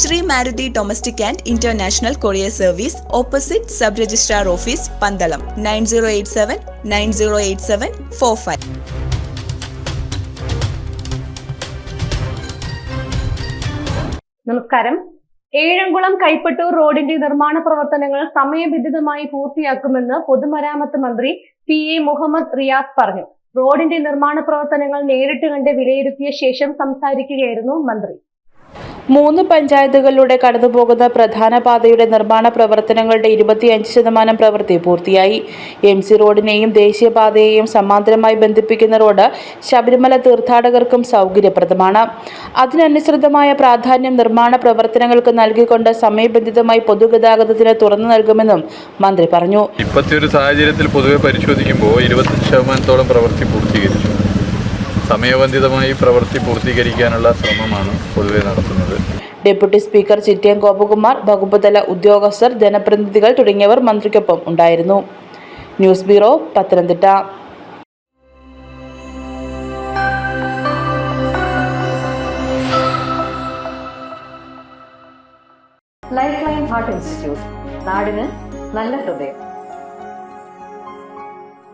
Shri Maruti domestic and international courier service opposite sub registrar office Pandalam nine zero eight seven nine zero eight seven four five. നമസ്കാരം. ഏഴംകുളം കൈപ്പട്ടൂർ റോഡിന്റെ നിർമ്മാണ പ്രവർത്തനങ്ങൾ സമയബന്ധിതമായി പൂർത്തിയാക്കുമെന്ന് പൊതുമരാമത്ത് മന്ത്രി പി എ മുഹമ്മദ് റിയാസ് പറഞ്ഞു. റോഡിന്റെ നിർമ്മാണ പ്രവർത്തനങ്ങൾ നേരിട്ട് കണ്ട് വിലയിരുത്തിയ ശേഷം സംസാരിക്കുകയായിരുന്നു മന്ത്രി. മൂന്ന് പഞ്ചായത്തുകളിലൂടെ കടന്നുപോകുന്ന പ്രധാന പാതയുടെ നിർമ്മാണ പ്രവർത്തനങ്ങളുടെ ഇരുപത്തിയഞ്ച് ശതമാനം പ്രവൃത്തി പൂർത്തിയായി. എം സി റോഡിനെയും ദേശീയപാതയെയും സമാന്തരമായി ബന്ധിപ്പിക്കുന്ന റോഡ് ശബരിമല തീർത്ഥാടകർക്കും സൗകര്യപ്രദമാണ്. അതിനനുസൃതമായ പ്രാധാന്യം നിർമ്മാണ പ്രവർത്തനങ്ങൾക്ക് നൽകിക്കൊണ്ട് സമയബന്ധിതമായി പൊതുഗതാഗതത്തിന് തുറന്നു നൽകുമെന്നും മന്ത്രി പറഞ്ഞു. ഇപ്പോഴത്തെ ഒരു സാഹചര്യത്തിൽ പൊതുവെ പരിശോധിക്കുമ്പോൾ ഇരുപത്തഞ്ച് ശതമാനത്തോളം പ്രവൃത്തി പൂർത്തീകരിച്ചു. സമയബന്ധിതമായി പ്രവൃത്തി പൂർത്തീകരിക്കാനുള്ള ശ്രമമാണ് പൊതുവെ നടത്തുന്നത്. ഡെപ്യൂട്ടി സ്പീക്കർ ചിറ്റിയം ഗോപകുമാർ വകുപ്പുതല ഉദ്യോഗസ്ഥർ ജനപ്രതിനിധികൾ തുടങ്ങിയവർ മന്ത്രിക്കൊപ്പം ഉണ്ടായിരുന്നു. News bureau Pathanamthitta. Life line heart institute നാടിന് നല്ല ഹൃദയം.